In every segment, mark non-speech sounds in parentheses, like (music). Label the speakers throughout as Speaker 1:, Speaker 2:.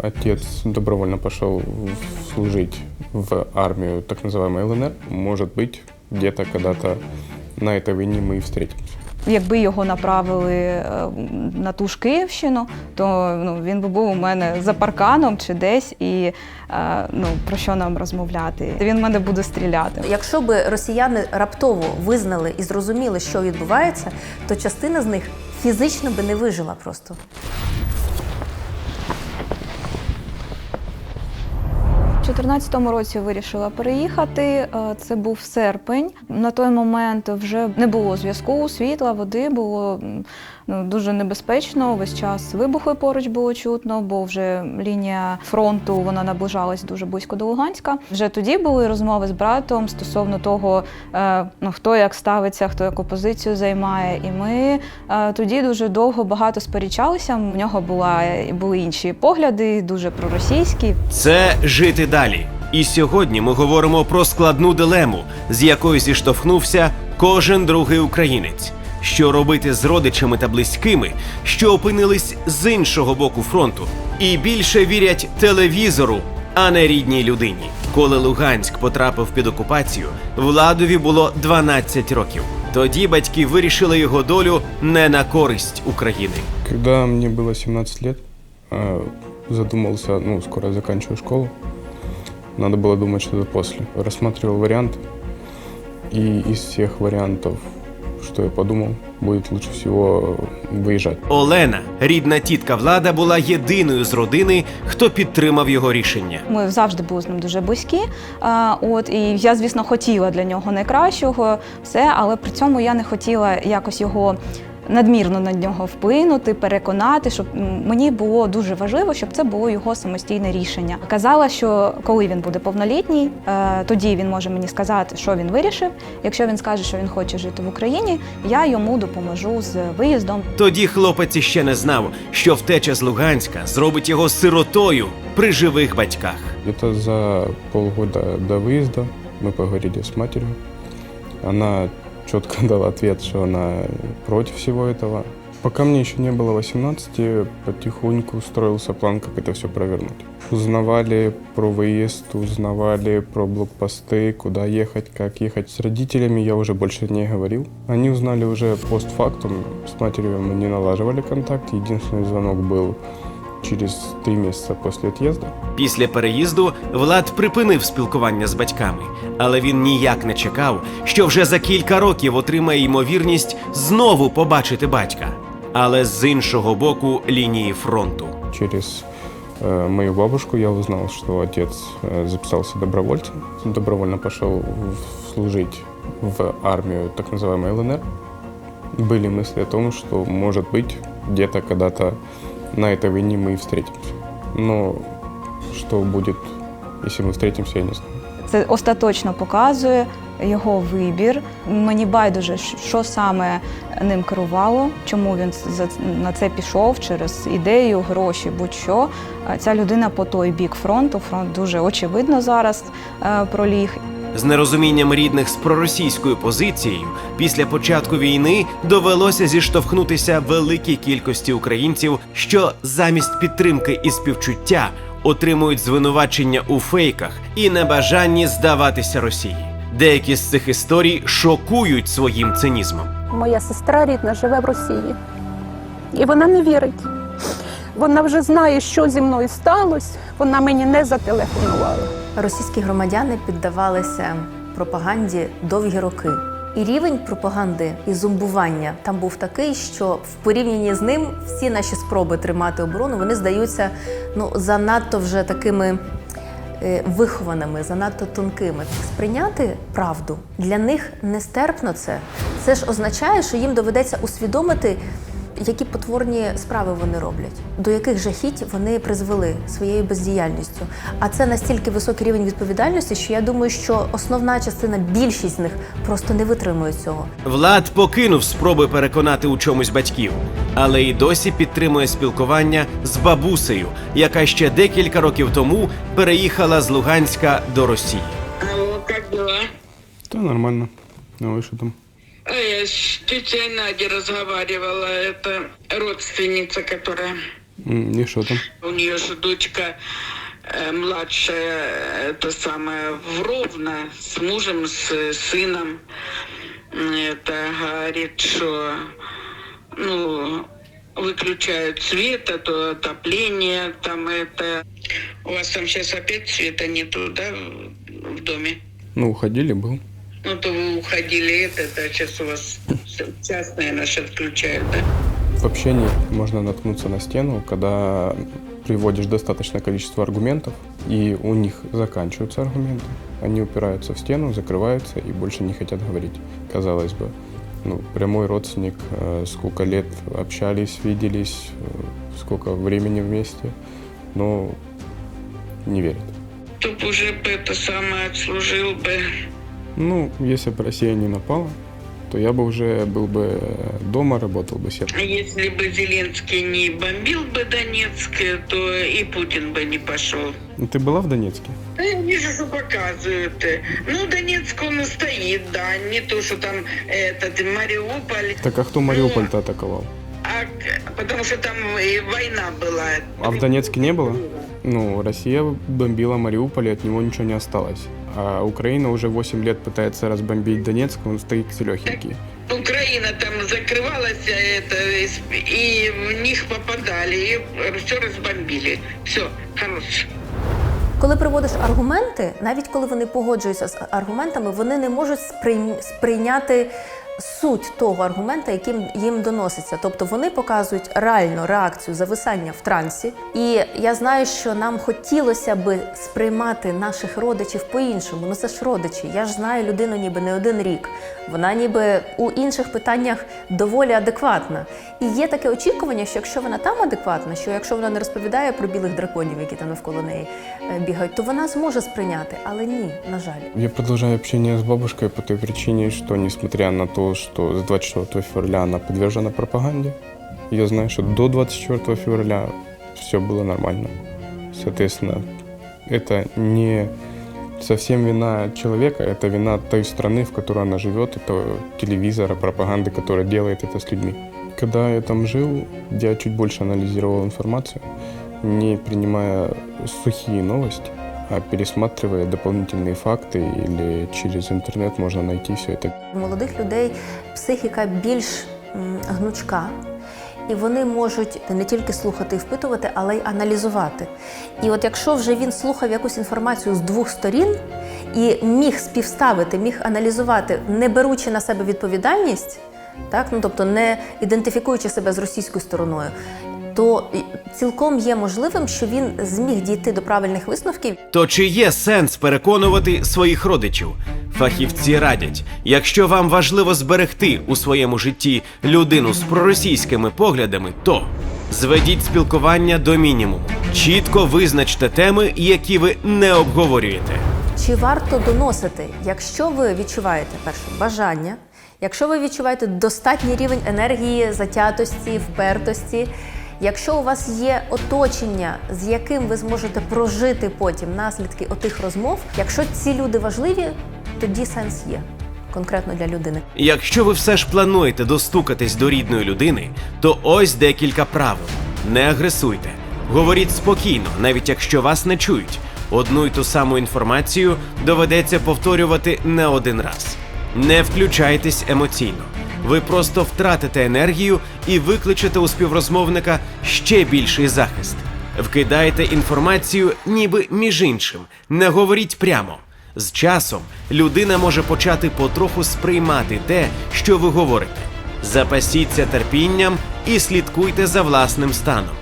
Speaker 1: отец добровольно пошел в- служить в армию так называемой ЛНР. Может быть, где-то когда-то на этой войне мы и встретимся.
Speaker 2: Якби його направили е, на ту ж Київщину, то ну, він би був у мене за парканом чи десь, і е, ну, про що нам розмовляти? Він в мене буде стріляти.
Speaker 3: Якщо би росіяни раптово визнали і зрозуміли, що відбувається, то частина з них фізично би не вижила просто.
Speaker 2: 2014 році вирішила переїхати. Е, Це був серпень. На той момент вже не було зв'язку, світла, води було ну, дуже небезпечно. Весь час вибухи поруч було чутно, бо вже лінія фронту вона наближалась дуже близько до Луганська. Вже тоді були розмови з братом стосовно того, е, ну хто як ставиться, хто яку позицію займає. І ми е, тоді дуже довго багато сперечалися. В нього була були інші погляди, дуже проросійські.
Speaker 4: Це жити далі. І сьогодні ми говоримо про складну дилему, з якою зіштовхнувся кожен другий українець. Що робити з родичами та близькими, що опинились з іншого боку фронту, і більше вірять телевізору, а не рідній людині. Коли Луганськ потрапив під окупацію, владові було 12 років. Тоді батьки вирішили його долю не на користь України.
Speaker 1: Когда мне было 17 лет, э, задумался, ну, скоро я заканчиваю школу, надо было думать что-то после. Рассматривал варианты, и из всех вариантов, что я подумал, будет лучше всего выезжать.
Speaker 4: Олена, рідна тітка влада, була єдиною з родини, хто підтримав його рішення.
Speaker 2: Ми завжди були з ним дуже близькі. А, от і я, звісно, хотіла для нього найкращого, все, але при цьому я не хотіла якось його. Надмірно на нього вплинути, переконати, щоб мені було дуже важливо, щоб це було його самостійне рішення. Казала, що коли він буде повнолітній, е, тоді він може мені сказати, що він вирішив. Якщо він скаже, що він хоче жити в Україні, я йому допоможу з виїздом.
Speaker 4: Тоді хлопець іще не знав, що втеча з Луганська зробить його сиротою при живих батьках.
Speaker 1: Где-то за полгода до выезда мы поговорили с матерью. Она четко (laughs) дала ответ, что она против всего этого. Пока мне еще не было 18, потихоньку строился план, как это все провернуть. Узнавали про выезд, узнавали про блокпосты, куда ехать, как ехать. С родителями я уже больше не говорил. Они узнали уже постфактум. С матерью мы не налаживали контакт. Единственный звонок был через три месяца после отъезда.
Speaker 4: Після переїзду Влад припинив спілкування з батьками, але він ніяк не чекав, що вже за кілька років отримає ймовірність знову побачити батька, але з іншого боку лінії фронту.
Speaker 1: Через э, мою бабушку я узнал, что отец э, записался добровольцем, добровольно пошел в- служить в армию так называемой ЛНР. Были мысли о том, что, может быть, где-то когда-то на этой войне мы и встретимся. Но что будет, если мы встретимся, я не знаю.
Speaker 2: Це остаточно показує його вибір. Мені байдуже, що саме ним керувало, чому він за- на це пішов через ідею, гроші, будь-що. Е, Ця людина по той бік фронту. Фронт дуже очевидно зараз е, проліг.
Speaker 4: З нерозумінням рідних з проросійською позицією після початку війни довелося зіштовхнутися великій кількості українців, що замість підтримки і співчуття отримують звинувачення у фейках і небажанні здаватися Росії. Деякі з цих історій шокують своїм цинізмом.
Speaker 5: Моя сестра рідна живе в Росії. І вона не вірить. Вона вже знає, що зі мною сталося. Вона мені не зателефонувала.
Speaker 3: Російські громадяни піддавалися пропаганді довгі роки. І рівень пропаганди і зомбування там був такий, що в порівнянні з ним всі наші спроби тримати оборону вони здаються ну занадто вже такими е, вихованими, занадто тонкими. Сприйняти правду для них нестерпно це. Це ж означає, що їм доведеться усвідомити, які потворні справи вони роблять, до яких жахіть вони призвели своєю бездіяльністю. А це настільки високий рівень відповідальності, що я думаю, що основна частина, більшість з них просто не витримує цього.
Speaker 4: Влад покинув спроби переконати у чомусь батьків, але й досі підтримує спілкування з бабусею, яка ще декілька років тому переїхала з Луганська до Росії.
Speaker 6: Алло, как дела?
Speaker 1: Да, нормально. А вы что там?
Speaker 6: А я с тетей Надей разговаривала, это родственница, которая
Speaker 1: И что там?
Speaker 6: У нее же дочка э, младшая, это самое, вровна, с мужем, с э, сыном. Это говорит, что ну, выключают свет, а то отопление, там это. У вас там сейчас опять света нету, да, в- в доме?
Speaker 1: Ну, уходили, был.
Speaker 6: Ну, то вы уходили, это, да, сейчас у вас час, наверное, сейчас отключают, да?
Speaker 1: В общении можно наткнуться на стену, когда приводишь достаточное количество аргументов, и у них заканчиваются аргументы. Они упираются в стену, закрываются и больше не хотят говорить. Казалось бы, ну, прямой родственник, э, сколько лет общались, виделись, э, сколько времени вместе, но не верят.
Speaker 6: Чтоб уже бы это самое отслужил бы.
Speaker 1: Ну, если бы Россия не напала, то я бы уже был бы э, дома, работал бы себе.
Speaker 6: А Если бы Зеленский не бомбил бы Донецк, то и Путин бы не пошел.
Speaker 1: Ну, Ты была в Донецке?
Speaker 6: Да я вижу, что показывают. Ну, Донецк, он и стоит, да, не то, что там этот Мариуполь.
Speaker 1: Так а кто Мариуполь-то атаковал?
Speaker 6: А, к- потому что там и война была.
Speaker 1: А в Донецке не было? Ну, Россия бомбила Мариуполь, и от него ничего не осталось. А Украина уже 8 лет пытается разбомбить Донецк, он стоит целехенький.
Speaker 6: Украина там закрывалась, а это, и с- и в них попадали, и все разбомбили. Все, хорош.
Speaker 3: Коли приводиш аргументи, навіть коли вони погоджуються з аргументами, вони не можуть сприйм- сприйняти суть того аргумента, яким їм доноситься. Тобто вони показують реальну реакцію зависання в трансі. І я знаю, що нам хотілося би сприймати наших родичів по-іншому. Ну це ж родичі. Я ж знаю людину ніби не один рік. Вона ніби у інших питаннях доволі адекватна. І є таке очікування, що якщо вона там адекватна, що якщо вона не розповідає про білих драконів, які там навколо неї е, бігають, то вона зможе сприйняти. Але ні, на жаль.
Speaker 1: Я продолжаю общение с бабушкой по той причине, что несмотря на то, что с 24 февраля она подвержена пропаганде, я знаю, что до 24 февраля все было нормально. Соответственно, это не совсем вина человека, это вина той страны, в которой она живет, это телевизора, пропаганды, которая делает это с людьми. Когда я там жил, я чуть больше анализировал информацию, не принимая сухие новости, а пересматривая дополнительные факты или через интернет можно найти все это.
Speaker 3: У молодих людей психіка більш м, гнучка. І вони можуть не тільки слухати і впитувати, але й аналізувати. І от якщо вже він слухав якусь інформацію з двох сторін і міг співставити, міг аналізувати, не беручи на себе відповідальність, так, ну тобто не ідентифікуючи себе з російською стороною, то цілком є можливим, що він зміг дійти до правильних висновків
Speaker 4: То чи є сенс переконувати своїх родичів? Фахівці радять, якщо вам важливо зберегти у своєму житті людину з проросійськими поглядами, то зведіть спілкування до мінімуму. Чітко визначте теми, які ви не обговорюєте.
Speaker 3: Чи варто доносити, якщо ви відчуваєте перше бажання, якщо ви відчуваєте достатній рівень енергії, затятості, впертості, якщо у вас є оточення, з яким ви зможете прожити потім наслідки отих розмов, якщо ці люди важливі, тоді сенс є конкретно для людини.
Speaker 4: Якщо ви все ж плануєте достукатись до рідної людини, то ось декілька правил: не агресуйте, говоріть спокійно, навіть якщо вас не чують. Одну й ту саму інформацію доведеться повторювати не один раз. Не включайтесь емоційно. Ви просто втратите енергію і викличете у співрозмовника ще більший захист. Вкидайте інформацію, ніби між іншим. Не говоріть прямо. З часом людина може почати потроху сприймати те, що ви говорите. Запасіться терпінням і слідкуйте за власним станом.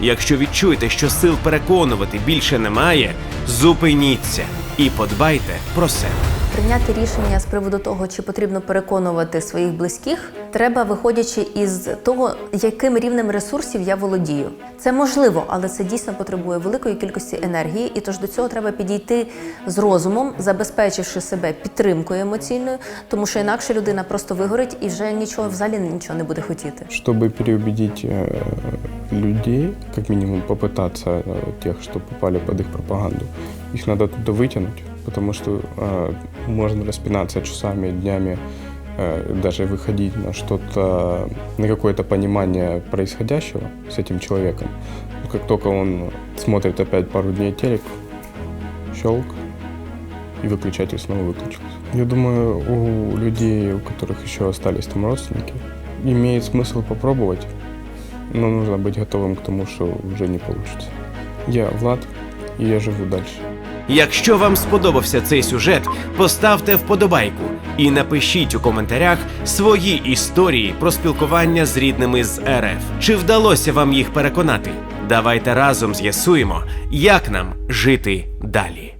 Speaker 4: Якщо відчуєте, що сил переконувати більше немає, зупиніться і подбайте про себе.
Speaker 3: Прийняти рішення з приводу того, чи потрібно переконувати своїх близьких, треба виходячи із того, яким рівнем ресурсів я володію. Це можливо, але це дійсно потребує великої кількості енергії, і тож до цього треба підійти з розумом, забезпечивши себе підтримкою емоційною, тому що інакше людина просто вигорить і вже нічого взагалі нічого не буде хотіти.
Speaker 1: Чтобы переубедить э, людей, как минимум попытаться э, тех, что попали под их пропаганду, их надо оттуда вытянуть, Потому что э, можно распинаться часами, днями э, даже выходить на что-то, на какое-то понимание происходящего с этим человеком. Но Как только он смотрит опять пару дней телек, щелк, и выключатель снова выключился. Я думаю, у людей, у которых еще остались там родственники, имеет смысл попробовать, но нужно быть готовым к тому, что уже не получится. Я Влад, и я живу дальше.
Speaker 4: Якщо вам сподобався цей сюжет, поставте вподобайку і напишіть у коментарях свої історії про спілкування з рідними з РФ. Чи вдалося вам їх переконати? Давайте разом з'ясуємо, як нам жити далі.